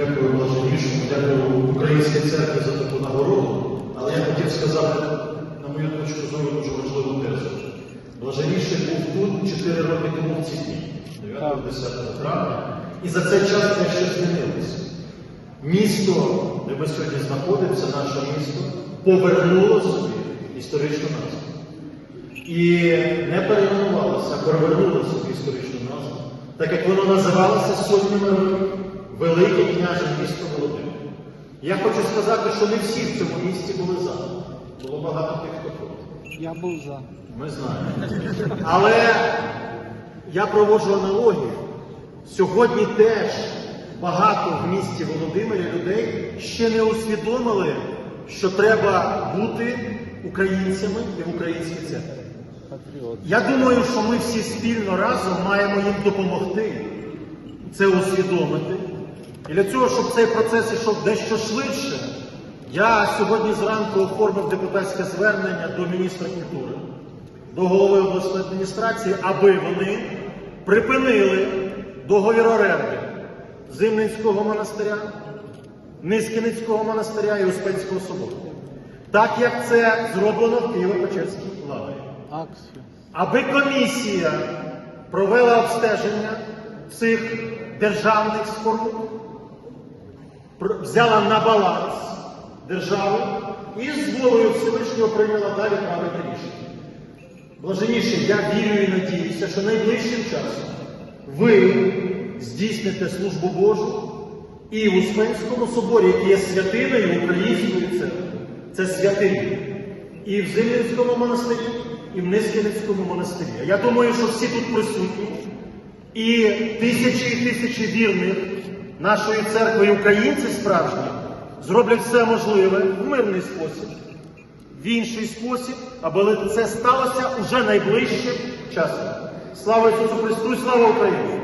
Дякую Блаженнішому, дякую Українській церкві за таку нагороду. Але я хотів сказати, на мою точку зору, дуже важливу тезу. Блаженніший був тут 4 роки тому в ці дні, 9-10 травня, і за цей час те ще змінилося. Місто, де ми сьогодні знаходимося, наше місто, повернуло собі історичну назву. І не перейменувалося, а повернуло собі історичну назву, так як воно називалося сотнями років Велике княже місто Володимир. Я хочу сказати, що не всі в цьому місті були за. Було багато тих, хто проти. Я був за. Ми знаємо. Але я проводжу аналогію. Сьогодні теж багато в місті Володимирі людей ще не усвідомили, що треба бути українцями і в українській церкві. Я думаю, що ми всі спільно разом маємо їм допомогти це усвідомити. І для цього, щоб цей процес йшов дещо швидше, я сьогодні зранку оформив депутатське звернення до міністра культури, до голови обласної адміністрації, аби вони припинили договір оренди Зимницького монастиря, Низкиницького монастиря і Успенського собору. Так як це зроблено в Києво-Печерській владі аби комісія провела обстеження цих державних споруд, взяла на баланс держави і з волею Всевишнього прийняла далі правильне рішення. Блаженіше, я вірю і надіюся, що найближчим часом ви здійсните службу Божу і в Успенському соборі, який є святиною Української церкви. Це святиня. І в Зимницькому монастирі, і в Низкиницькому монастирі. Я думаю, що всі тут присутні, і тисячі і тисячі вірних нашої церкви і українці справжні зроблять все можливе в мирний спосіб, в інший спосіб, аби це сталося уже найближчим часом. Слава Ісусу Христу і слава Україні!